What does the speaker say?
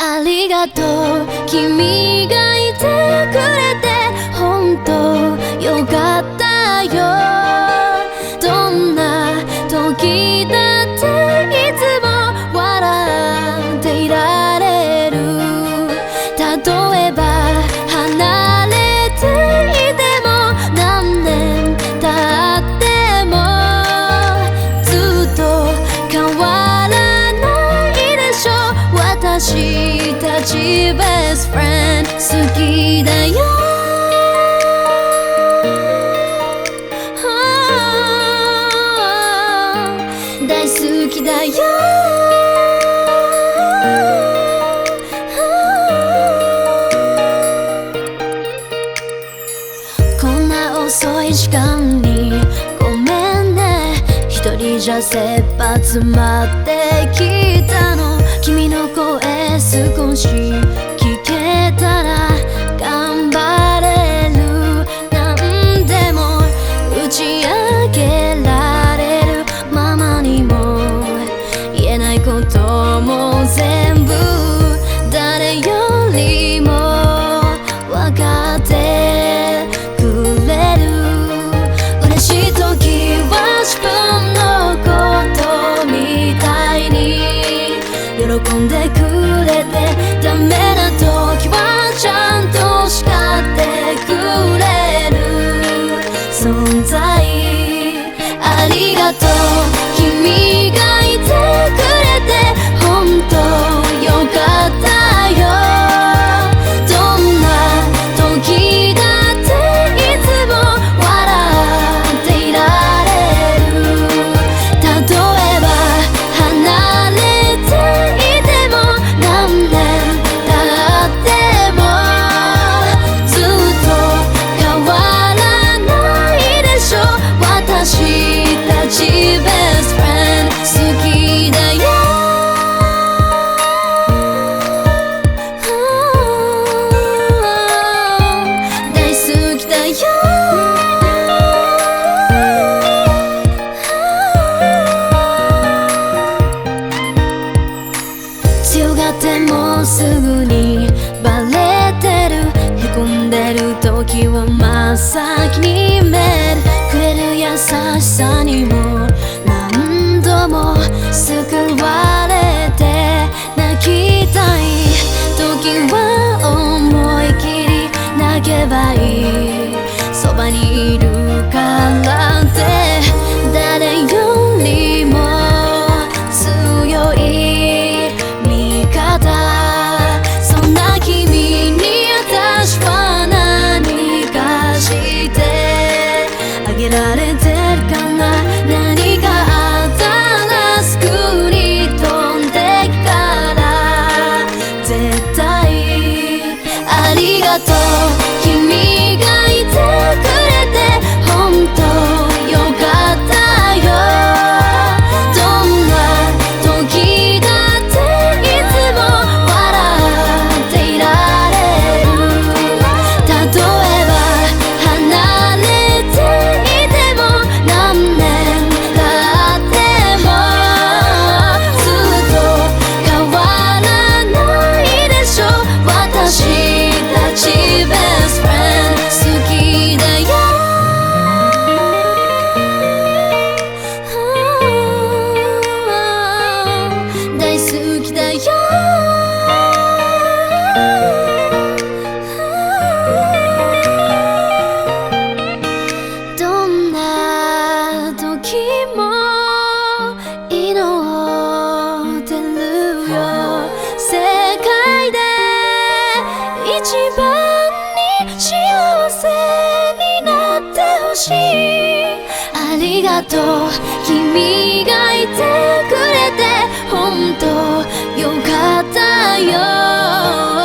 ありがとう。君がいてくれて本当よかった。ち best friend. 好きだよ。大好きだよ。こんな遅い時間にごめんね。一人じゃ切羽詰まってきたの。君の声少し聞けたら頑張れる。何でも打ち明けられる。ママにも言えないことも。すぐにバレてるへこんでる時は真っ先に目くれる優しさにも何度も救われて泣きたい。時は思い切り泣けばいい。と君がいてくれて本当よかったよ